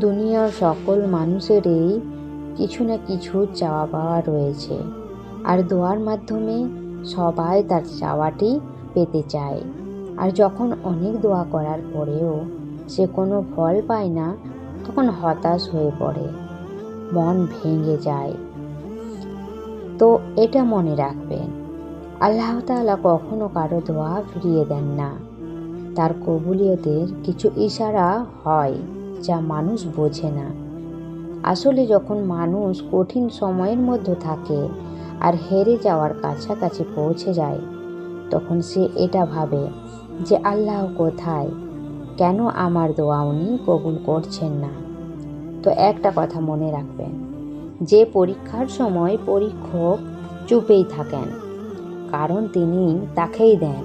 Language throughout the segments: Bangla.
দুনিয়ার সকল মানুষেরই কিছু না কিছু চাওয়া পাওয়া রয়েছে। আর দোয়ার মাধ্যমে সবাই তার চাওয়াটি পেতে চায়। আর যখন অনেক দোয়া করার পরেও সে কোনো ফল পায় না, তখন হতাশ হয়ে পড়ে। মন ভেঙে যায়। তো এটা মনে রাখবেন, আল্লাহ তাআলা কখনো কারও দোয়া ফিরিয়ে দেন না। তার কবুলিয়তের কিছু ইশারা হয়। যা মানুষ বোঝে না। আসলে যখন মানুষ কঠিন সময়ের মধ্যে থাকে আর হেরে যাওয়ার কাছাকাছি পৌঁছে যায়, তখন সে এটা ভাবে যে আল্লাহ কোথায়, কেন আমার দোয়া উনি কবুল করছেন না। তো একটা কথা মনে রাখবেন, যে পরীক্ষার সময় পরীক্ষক চুপেই থাকেন, কারণ তিনি তাকেই দেন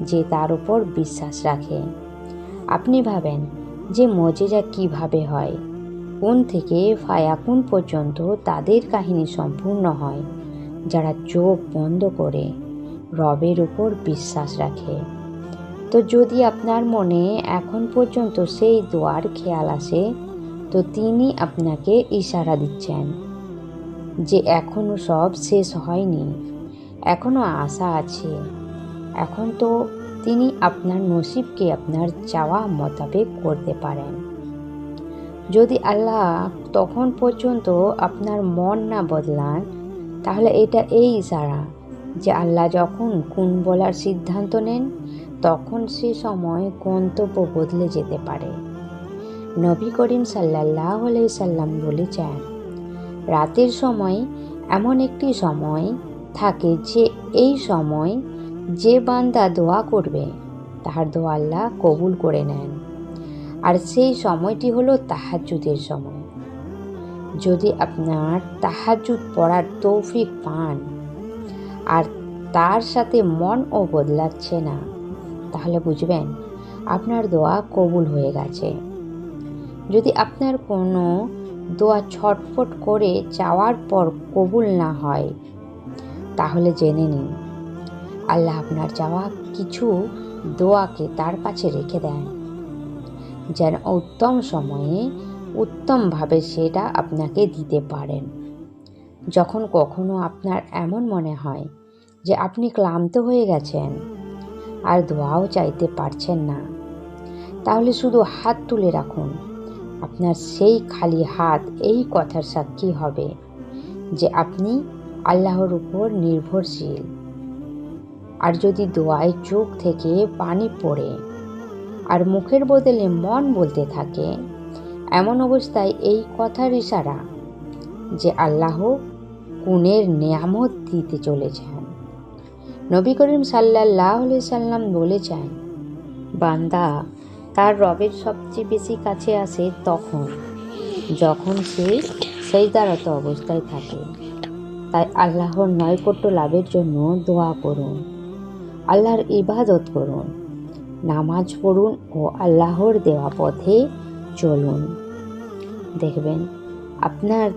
যে তার উপর বিশ্বাস রাখে। আপনি ভাবেন যে মজেজা কীভাবে হয়। কোন থেকে ফায়াকুন পর্যন্ত তাদের কাহিনী সম্পূর্ণ হয়, যারা চোখ বন্ধ করে রবের উপর বিশ্বাস রাখে। তো যদি আপনার মনে এখন পর্যন্ত সেই দোয়ার খেয়াল আসে, তো তিনি আপনাকে ইশারা দিচ্ছেন যে এখনও সব শেষ হয়নি এখনও আশা আছে। এখন তো তিনি আপনার নসিবকে আপনার চাওয়া মোতাবেক করতে পারেন। যদি আল্লাহ তখন পর্যন্ত আপনার মন না বদলান, তাহলে এটা এই ইশারা যে আল্লাহ যখন কোন বলার সিদ্ধান্ত নেন, তখন সে সময় গন্তব্য বদলে যেতে পারে। নবী করিম সাল্লাহ সাল্লাম বলেছেন, রাতের সময় এমন একটি সময় থাকে যে এই সময় যে বান্দা দোয়া করবে, তাহার দোয়া আল্লাহ কবুল করে নেন। আর সেই সময়টি হলো তাহাজুদের সময়। যদি আপনার তাহাজুদ পড়ার তৌফিক পান, আর তার সাথে মন ও বদলাচ্ছে না, তাহলে বুঝবেন আপনার দোয়া কবুল হয়ে গেছে। যদি আপনার কোনো দোয়া ছটফট করে চাওয়ার পর কবুল না হয়, তাহলে জেনে নিন আল্লাহ আপনার চাওয়া কিছু দোয়াকে তার কাছে রেখে দেন। যেন উত্তম সময়ে উত্তমভাবে সেটা আপনাকে দিতে পারেন। যখন কখনো আপনার এমন মনে হয় যে আপনি ক্লান্ত হয়ে গেছেন আর দোয়াও চাইতে পারছেন না, তাহলে শুধু হাত তুলে রাখুন। আপনার সেই খালি হাত এই কথার সাক্ষী হবে যে আপনি আল্লাহর উপর নির্ভরশীল। আর যদি দোয়ায় চোখ থেকে পানি পড়ে আর মুখের বদলে মন বলতে থাকে, এমন অবস্থায় এই কথার ইশারা যে আল্লাহ কুনের নিয়ামত দিতে চলেছেন। নবী করিম সাল্লাহ সাল্লাম বলেছেন, বান্দা তার রবের সবচেয়ে বেশি কাছে আসে তখন, যখন সে সেই দ্বারত অবস্থায় থাকে। তাই আল্লাহর নৈকট্য লাভের জন্য দোয়া করুন। আল্লাহর ইবাদত করুন। নামাজ পড়ুন ও আল্লাহর দেওয়া পথে চলুন। দেখবেন আপনার